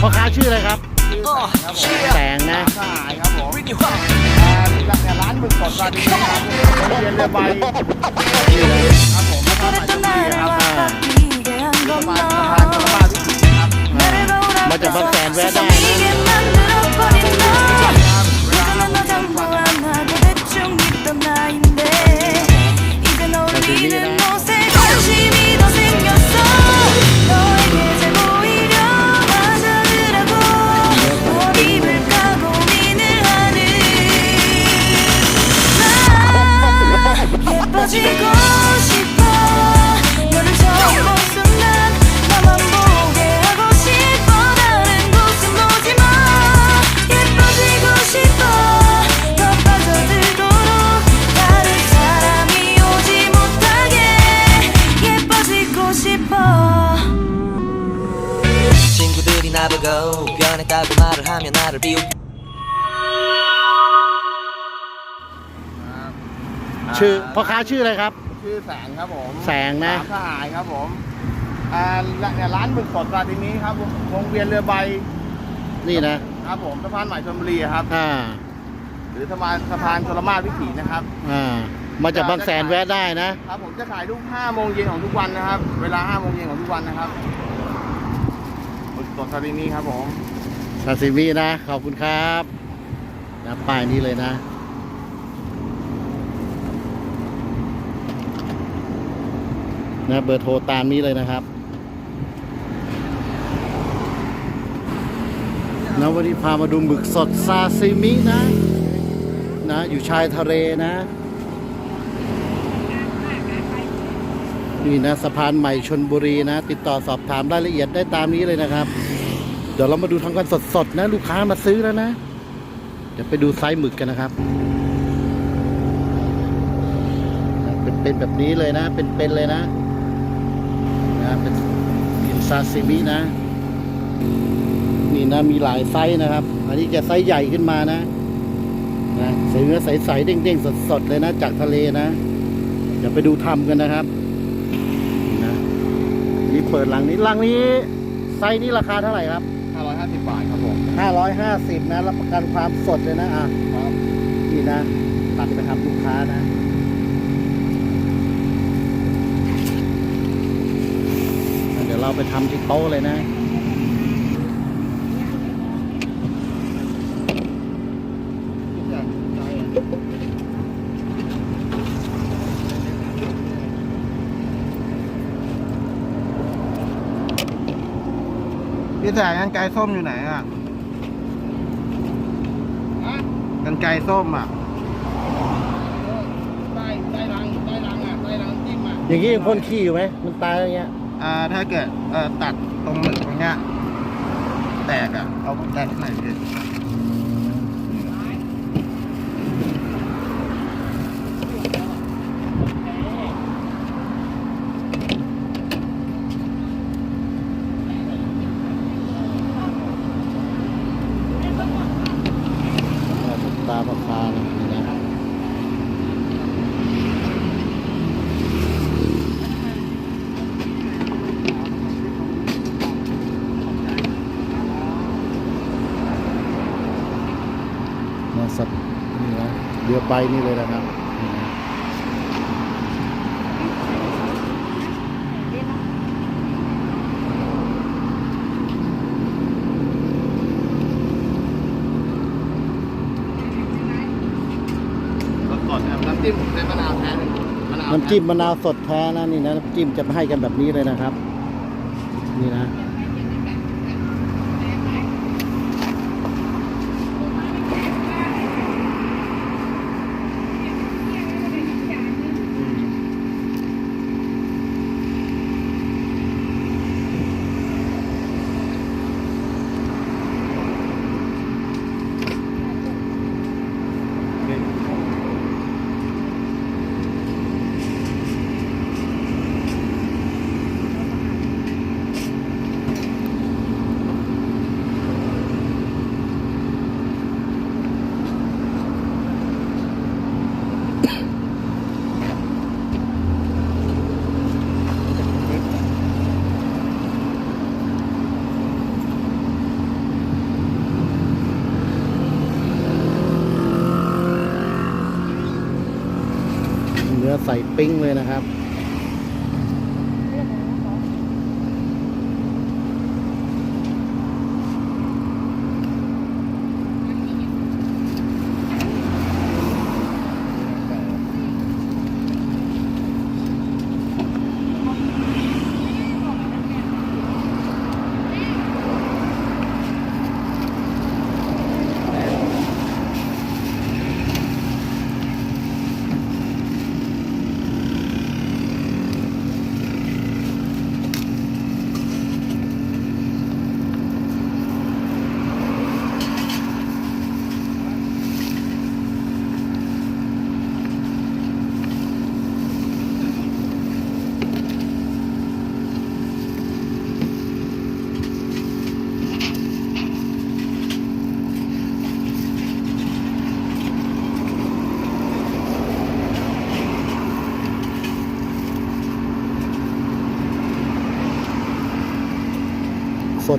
พ่อค้าชื่ออะไรครับชื่อครับผมแสงนะ สหายครับผมอ่าเนี่ยร้านหมึกสดซาดิสครับโรงเรียนเรือใบครับผมแล้วก็หมายถึงดีครับอ่าประมาณสะพานสะพานวิถีครับอ่ามาจากบางแสนแวะได้นะ 나보고 변했다고 말을 하면 나를 비웃 ชื่อพ่อค้าชื่ออะไรครับ ชื่อแสงครับผมแสงนะ สามสหายครับผมอ่าเนี่ยร้านหมึกสดซาดินี้ครับวงเวียนเรือใบนี่นะครับผมสะพานใหม่ชลบุรีครับ อ่า หรือสะพานสะพานชลมาศวิถีนะครับ อ่า มาจากบางแสนแวะได้นะ ครับผมจะขายทุก5โมงเย็นของทุกวันนะครับ เวลา5โมงเย็นของทุกวันนะครับหมึกสดซาดินี้ครับผมซาซิมินะ ขอบคุณครับนะป้ายนี้เลยนะ นะเบอร์โทรตามนี้เลยนะครับนะวันนี้พามาดูหมึกสดซาซิมินะนะ อยู่ชายทะเลนะ นี่นะสะพานใหม่ชนบุรีนะ ติดต่อสอบถามรายละเอียดได้ตามนี้เลยนะครับ เดี๋ยวเรามาดูทำกันสดๆนะ ลูกค้ามาซื้อแล้วนะ เดี๋ยวไปดูไซส์หมึกกันนะครับ เป็นเป็นแบบนี้เลยนะ เป็นๆเลยนะนะเป็นกิน ซาซิมินะ นี่นะมีหลายไซส์นะครับ อันนี้จะไซส์ใหญ่ขึ้นมานะนะใส่เนื้อใสๆเด้งๆสดๆเลยนะจากทะเลนะเดี๋ยวไปดูทำกันนะครับนี่นะนี่เปิดหลังนี้หลังนี้ ไซส์นี้ราคาเท่าไหร่ครับ550บาทครับผม550นะรับประกันความสดเลยนะอะครับนี่นะตัดไปทำลูกค้านะ เดี๋ยวเราไปทำที่โต๊ะเลยนะพี่แสงกันไกลส้มอยู่ไหนอะกันไกลส้มอะใต้ใต้รังใต้รังอะใต้รังจิ้มอะอย่างนี้ยังพ่นขี้อยู่ไหมมันตายอย่างเงี้ยอ่า ถ้าเกิดตัดตรงหมึกตรงเนี้ยแตกอะเอาแตกไหนพี่ ตาปลาคานะนี่นะ นะ สัตว์นี่นะเรือใบนี่เลยนะครับนี่นะสดๆครับน้ำจิ้มผมใช้มะนาวแท้เลยมะนาวน้ำจิ้มมะนาวสดแท้นะนี่นะน้ำจิ้มจะให้กันแบบนี้เลยนะครับ นี่นะื้อใส่ปิ้งเลยนะครับ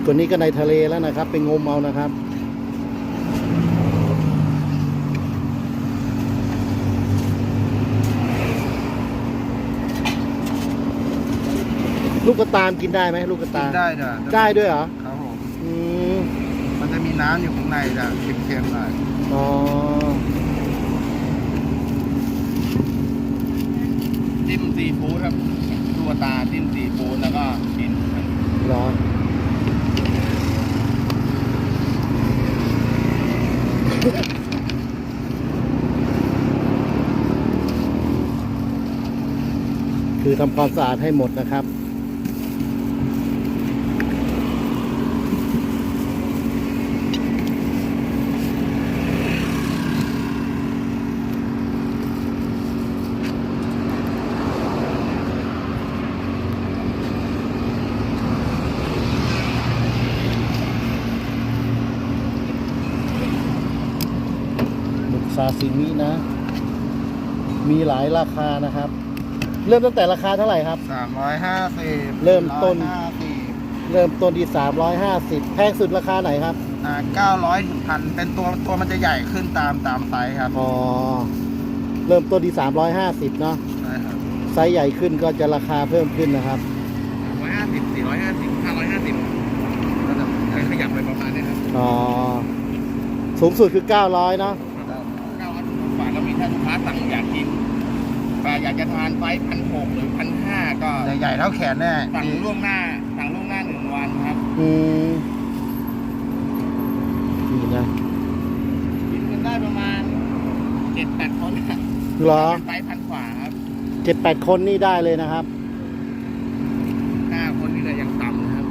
สดกว่านี้ก็ในทะเลแล้วนะครับไปงมเอานะครับลูกกระตามกินได้ไหมลูกกระตาได้จ้ะได้ด้วยเหรอครับผมอืมมันจะมีน้ำอยู่ข้างในจ้ะเค็มๆหน่อยอ๋อจิ้มซีฟู้ดครับตัวตาจิ้มซีฟู้ดแล้วก็กินเหรอ ทำความสะอาดให้หมดนะครับหมึกซาซิมินะ มีหลายราคานะครับ เริ่มตั้งแต่ราคาเท่าไหร่ครับ สามร้อยห้าสิบเริ่มต้น ห้าสิบเริ่มต้นที่350 แพงสุดราคาไหนครับ อ่าเก้าร้อยถึงพันเป็นตัวตัวมันจะใหญ่ขึ้นตามตามไซส์ครับอ๋อ เริ่มต้นที่350เนาะ ใช่ครับไซส์ใหญ่ขึ้นก็จะราคาเพิ่มขึ้นนะครับ ร้อยห้าสิบสี่ร้อยห้าสิบห้าร้อยห้าสิบก็จะขยับไปประมาณนี้ครับอ๋อ สูงสุดคือ 900เนาะเก้าร้อยถึงกว่าแล้วมีถ้าลูกค้าสั่งอยากกิน แต่อยากจะทานไฟพันหกหรือพันห้าก็ใหญ่เท่าแขนแน่สั่งล่วงหน้าสั่งล่วงหน้าหนึ่งวันครับอืมนี่นะกินกันได้ประมาณเจ็ดแปดคนเหรอไฟพันกว่าครับ7-8คนนี่ได้เลยนะครับ ห้าคนนี่เลยยังต่ำนะครับ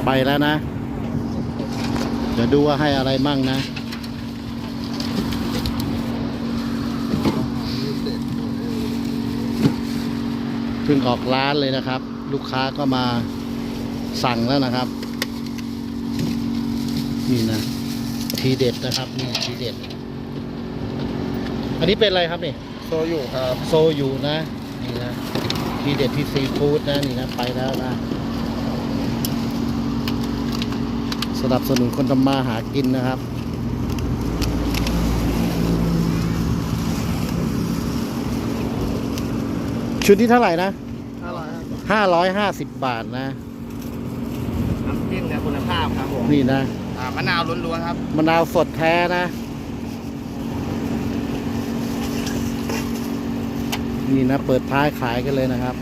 ไป แล้วนะ เดี๋ยวดูว่าให้อะไรมั่งนะ เพิ่งออกร้านเลยนะครับ ลูกค้าก็มาสั่งแล้วนะครับ นี่นะ ทีเด็ดนะครับ นี่ทีเด็ด อันนี้เป็นอะไรครับนี่ โซอยู่ครับ โซอยู่นะ นี่นะ ทีเด็ดที่ซีฟู้ดนะ นี่นะ ไปแล้วนะ สนับสนุนคนทำมาหากินนะครับ ชุดที่เท่าไหร่นะห้าร้อยห้าร้อยห้าสิบบาทนะ น้ำจิ้มเนี่ยคุณภาพครับผมนี่นะ อ่ามะนาวล้วนๆครับ มะนาวสดแท้นะ นี่นะ เปิดท้ายขายกันเลยนะครับ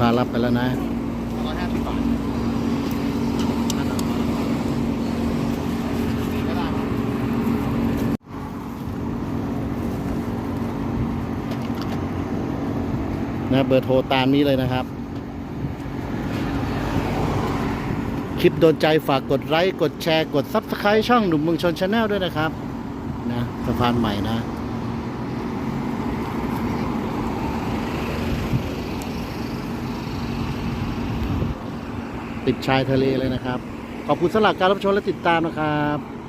ค้ารับไปแล้วนะร้อยห้าสิบบาทก็ได้ครับนะเบอร์โทรตามนี้เลยนะครับ คลิปโดนใจฝากกดไลค์ กดแชร์ กด Subscribe ช่องหนุ่มเมืองชนชาแนลด้วยนะครับ นะสะพานใหม่นะ ติดชายทะเลเลยนะครับ ขอบคุณสำหรับการรับชมและติดตามนะครับ